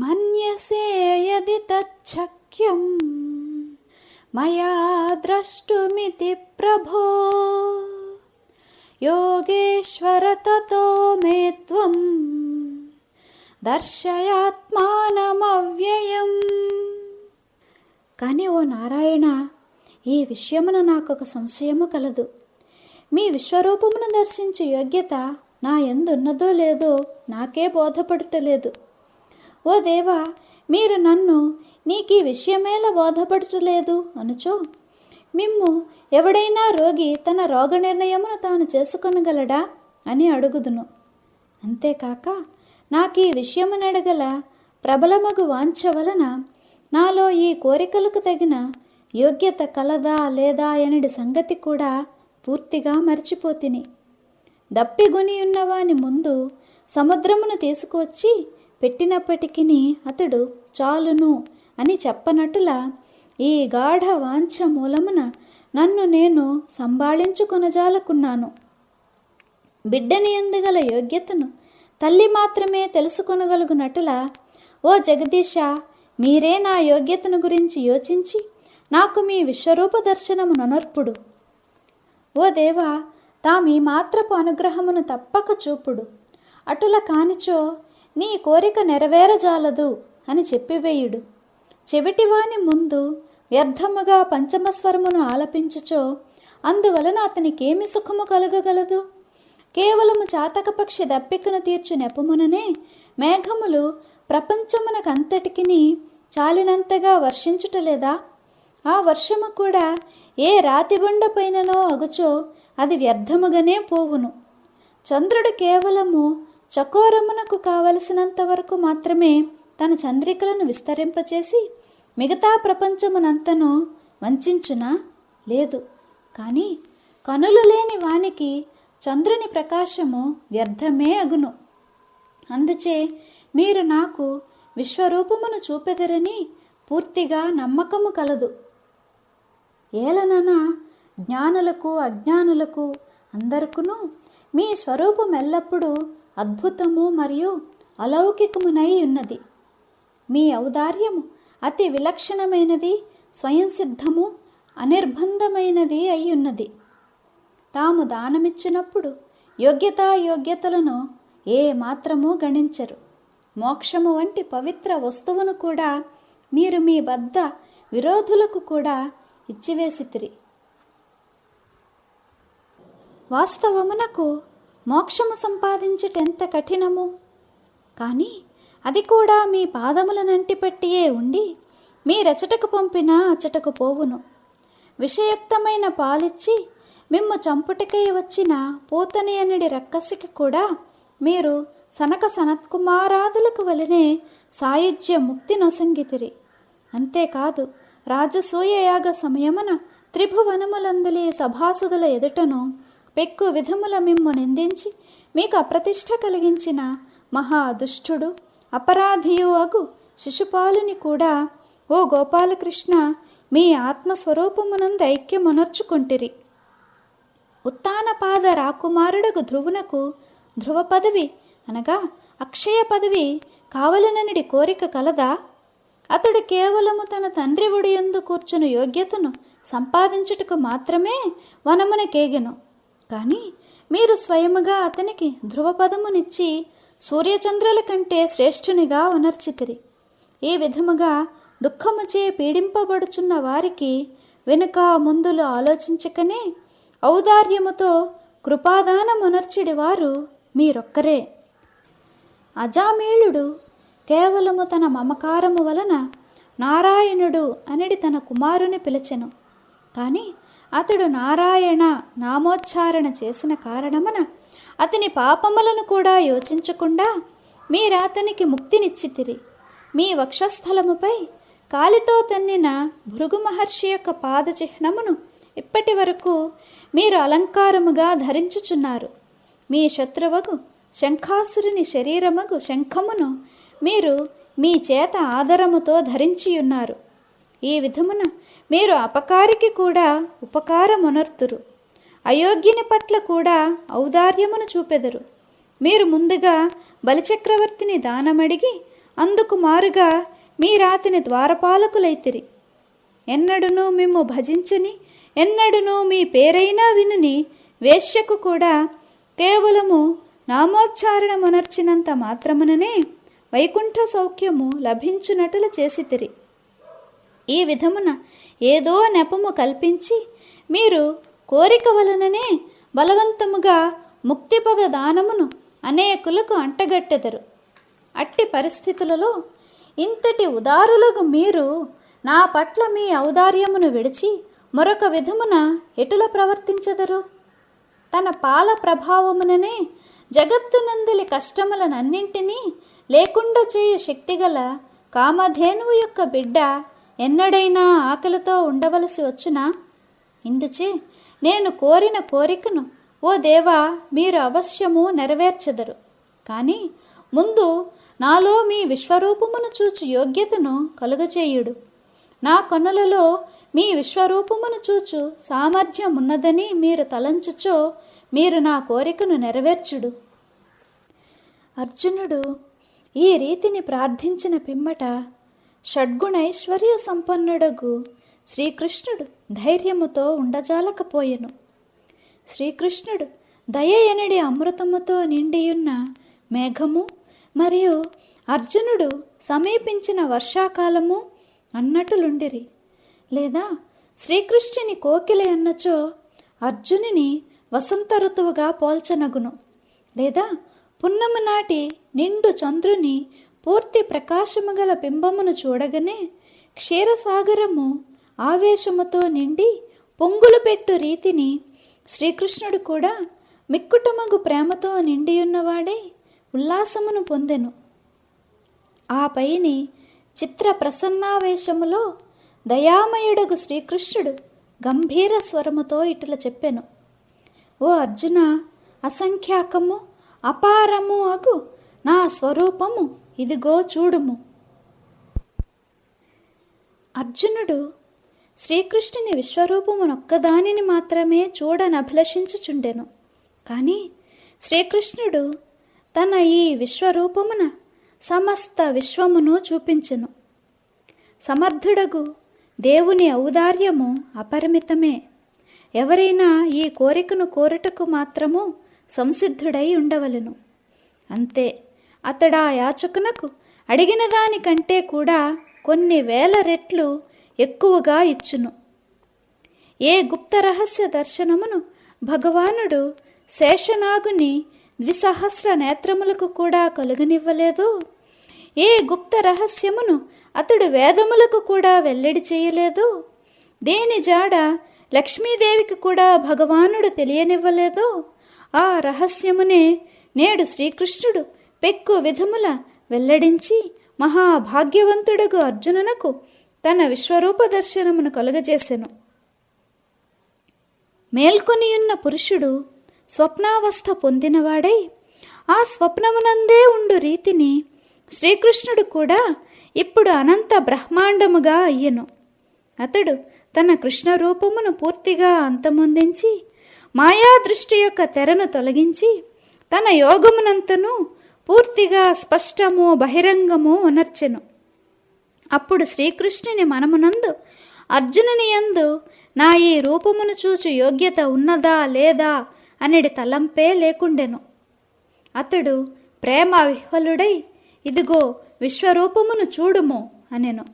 మన్యసే యది తచ్చక్యం మయా ద్రష్టుమితి ప్రభో యోగేశ్వర తతో మే త్వం దర్శయాత్మానమవ్యయం కానీ ఓ నారాయణ ఈ విషయమున నాకు ఒక సంశయము కలదు. మీ విశ్వరూపమును దర్శించే యోగ్యత నా ఎందున్నదో లేదో నాకే బోధపడటలేదు ఓ దేవా మీరు నన్ను నీకు ఈ విషయమేలా బోధపడటలేదు అనుచో. మిమ్ము ఎవడైనా రోగి తన రోగ నిర్ణయమును తాను చేసుకొనగలడా అని అడుగుదును. అంతేకాక నాకు ఈ విషయమునడగల ప్రబలమగు వాంఛ వలన నాలో ఈ కోరికలకు తగిన యోగ్యత కలదా లేదా అనడి సంగతి కూడా పూర్తిగా మర్చిపోతిని. దప్పిగొని ఉన్నవాని ముందు సముద్రమును తీసుకువచ్చి పెట్టినప్పటికీ అతడు చాలును అని చెప్పనట్టులా ఈ గాఢ వాంఛ మూలమున నన్ను నేను సంభాళించుకొనజాలకున్నాను. బిడ్డని ఎందుగల యోగ్యతను తల్లి మాత్రమే తెలుసుకొనగలుగునట్టులా ఓ జగదీశ మీరే నా యోగ్యతను గురించి యోచించి నాకు మీ విశ్వరూప దర్శనము ననర్పుడు. ఓ దేవా తామీ మాత్రపు అనుగ్రహమును తప్పక చూపుడు. అటుల కానిచో నీ కోరిక నెరవేరజాలదు అని చెప్పివేయుడు. చెవిటివాని ముందు వ్యర్థముగా పంచమస్వరమును ఆలపించుచో అందువలన అతనికేమి సుఖము కలగగలదు? కేవలము చాతకపక్షి దప్పికను తీర్చు నెపముననే మేఘములు ప్రపంచమునకంతటికిని చాలినంతగా వర్షించుటలేదా? ఆ వర్షము కూడా ఏ రాతిబండ పైననో అగుచో అది వ్యర్థముగానే పోవును. చంద్రుడు కేవలము చకోరమునకు కావలసినంత వరకు మాత్రమే తన చంద్రికలను విస్తరింపచేసి మిగతా ప్రపంచమునంతను వంచునా లేదు. కానీ కనులు లేని వానికి చంద్రుని ప్రకాశము వ్యర్థమే అగును. అందుచే మీరు నాకు విశ్వరూపమును చూపెదరని పూర్తిగా నమ్మకము కలదు. ఏలనన జ్ఞానులకు అజ్ఞానులకు అందరికును మీ స్వరూపం ఎల్లప్పుడూ అద్భుతము మరియు అలౌకికమునై ఉన్నది. మీ ఔదార్యము అతి విలక్షణమైనది స్వయం సిద్ధము అనిర్బంధమైనది అయి ఉన్నది తాము దానమిచ్చినప్పుడు యోగ్యతాయోగ్యతలను ఏ మాత్రము గణించరు. మోక్షము వంటి పవిత్ర వస్తువును కూడా మీరు మీ బద్ద విరోధులకు కూడా ఇచ్చివేసితిరి. వాస్తవమునకు మోక్షము సంపాదించుటెంత కఠినము? కానీ అది కూడా మీ పాదములనంటిపెట్టియే ఉండి మీ రచటకు పంపినా అచటకు పోవును. విషయుక్తమైన పాలిచ్చి మిమ్ము చంపుటకై వచ్చిన పోతని అనడి రక్కసికి కూడా మీరు సనక సనత్కుమారాదులకు వలనే సాయుధ్య ముక్తి నొసంగితిరి. అంతేకాదు రాజసూయయాగ సమయమున త్రిభువనములందలి సభాసదుల ఎదుటను పెక్కు విధముల మిమ్ము నిందించి మీకు అప్రతిష్ట కలిగించిన మహా దుష్టుడు అపరాధియు అగు శిశుపాలుని కూడా ఓ గోపాలకృష్ణ మీ ఆత్మస్వరూపమునందు ఐక్యమునర్చుకుంటిరి. ఉత్తానపాద రాకుమారుడకు ధ్రువునకు ధ్రువ పదవి అనగా అక్షయ పదవి కావలననిడి కోరిక కలదా? అతడు కేవలము తన తండ్రి ఒడియందు కూర్చుని యోగ్యతను సంపాదించుటకు మాత్రమే వనమునకేగెను కానీ మీరు స్వయముగా అతనికి ధ్రువపదమునిచ్చి సూర్యచంద్రుల కంటే శ్రేష్ఠునిగా ఉనర్చితిరి. ఈ విధముగా దుఃఖముచే పీడింపబడుచున్న వారికి వెనుక ముందులు ఆలోచించకనే ఔదార్యముతో కృపాదానమునర్చిడి వారు మీరొక్కరే. అజామీళుడు కేవలము తన మమకారము వలన నారాయణుడు అనిడి తన కుమారుని పిలిచెను. కానీ అతడు నారాయణ నామోచ్చారణ చేసిన కారణమున అతని పాపములను కూడా యోచించకుండా మీరాతనికి ముక్తినిచ్చితిరి. మీ వక్షస్థలముపై కాలితో తన్నిన భృగు మహర్షి యొక్క పాద చిహ్నమును ఇప్పటి వరకు మీరు అలంకారముగా ధరించుచున్నారు. మీ శత్రువగు శంఖాసురుని శరీరమగు శంఖమును మీరు మీ చేత ఆదరముతో ధరించియున్నారు. ఈ విధమున మీరు అపకారికి కూడా ఉపకారమునర్తురు. అయోగ్యుని పట్ల కూడా ఔదార్యమును చూపెదరు. మీరు ముందుగా బలిచక్రవర్తిని దానమడిగి అందుకు మారుగా మీరాతిని ద్వారపాలకులైతిరి. ఎన్నడునూ మిమ్ము భజించని ఎన్నడునూ మీ పేరైనా వినని వేశ్యకు కూడా కేవలము నామోచ్చారణమునర్చినంత మాత్రముననే వైకుంఠ సౌఖ్యము లభించునట్లు చేసితిరి. ఈ విధమున ఏదో నెపము కల్పించి మీరు కోరిక వలననే బలవంతముగా ముక్తిపద దానమును అనేకులకు అంటగట్టెదరు. అట్టి పరిస్థితులలో ఇంతటి ఉదారులకు మీరు నా పట్ల మీ ఔదార్యమును విడిచి మరొక విధమున ఎటుల ప్రవర్తించదరు? తన పాల ప్రభావముననే జగత్తునందలి కష్టములనన్నింటినీ లేకుండా చేయు శక్తిగల కామధేనువు యొక్క బిడ్డ ఎన్నడైనా ఆకలితో ఉండవలసి వచ్చునా? ఇందుచే నేను కోరిన కోరికను ఓ దేవా మీరు అవశ్యము నెరవేర్చెదరు. కానీ ముందు నాలో మీ విశ్వరూపమును చూచు యోగ్యతను కలుగచేయుడు నా కొనలలో మీ విశ్వరూపమును చూచు సామర్థ్యం ఉన్నదని మీరు తలంచుచో మీరు నా కోరికను నెరవేర్చుడు. అర్జునుడు ఈ రీతిని ప్రార్థించిన పిమ్మట షడ్గుణైశ్వర్య సంపన్నుడగు. శ్రీకృష్ణుడు ధైర్యముతో ఉండజాలకపోయెను. శ్రీకృష్ణుడు దయ ఎనడి అమృతముతో నిండియున్న మేఘము మరియు అర్జునుడు సమీపించిన వర్షాకాలము అన్నట్లుండిరి. లేదా శ్రీకృష్ణుని కోకిల అన్నచో అర్జునుని వసంత ఋతువుగా పోల్చనగును. లేదా పున్నమ నాటి నిండు చంద్రుని పూర్తి ప్రకాశము గల బింబమును చూడగానే క్షీరసాగరము ఆవేశముతో నిండి పొంగులు పెట్టు రీతిని శ్రీకృష్ణుడు కూడా మిక్కుటమగు ప్రేమతో నిండియున్నవాడే ఉల్లాసమును పొందెను. ఆ పైని చిత్ర ప్రసన్నావేశములో దయామయుడగు శ్రీకృష్ణుడు గంభీర స్వరముతో ఇటుల చెప్పెను. ఓ అర్జున అసంఖ్యాకము అపారము అగు నా స్వరూపము ఇదిగో చూడుము. అర్జునుడు శ్రీకృష్ణుని విశ్వరూపమునొక్కదానిని మాత్రమే చూడనభిలషించుచుండెను కానీ శ్రీకృష్ణుడు తన ఈ విశ్వరూపమున సమస్త విశ్వమును చూపించెను. సమర్థుడగు దేవుని ఔదార్యము అపరిమితమే. ఎవరైనా ఈ కోరికను కోరుటకు మాత్రము సంసిద్ధుడై ఉండవలెను. అంతే. అతడా యాచకునకు? అడిగిన దానికంటే కూడా కొన్ని వేల రెట్లు ఎక్కువగా ఇచ్చును. ఏ గుప్త రహస్య దర్శనమును భగవానుడు శేషనాగుని ద్విసహస్ర నేత్రములకు కూడా కలుగనివ్వలేదు? ఏ గుప్త రహస్యమును అతడు వేదములకు కూడా వెల్లడి చేయలేదు? దేని జాడ లక్ష్మీదేవికి కూడా భగవానుడు తెలియనివ్వలేదో? ఆ రహస్యమునే నేడు శ్రీకృష్ణుడు పెక్కు విధముల వెల్లడించి మహాభాగ్యవంతుడుగు అర్జునునకు తన విశ్వరూప దర్శనమును కలుగజేసెను. మేల్కొనియున్న పురుషుడు స్వప్నావస్థ పొందినవాడై ఆ స్వప్నమునందే ఉండు రీతిని శ్రీకృష్ణుడు కూడా ఇప్పుడు అనంత బ్రహ్మాండముగా అయ్యెను. అతడు తన కృష్ణ రూపమును పూర్తిగా అంతమొందించి మాయా దృష్టి యొక్క తెరను తొలగించి తన యోగమునంతను పూర్తిగా స్పష్టము బహిరంగము ఉనర్చెను. అప్పుడు శ్రీకృష్ణుని మనమునందు అర్జునుని యందు నా ఈ రూపమును చూచు యోగ్యత ఉన్నదా లేదా అనేది తలంపే లేకుండెను. అతడు ప్రేమ విహ్వలుడై ఇదిగో విశ్వరూపమును చూడుము అనెను.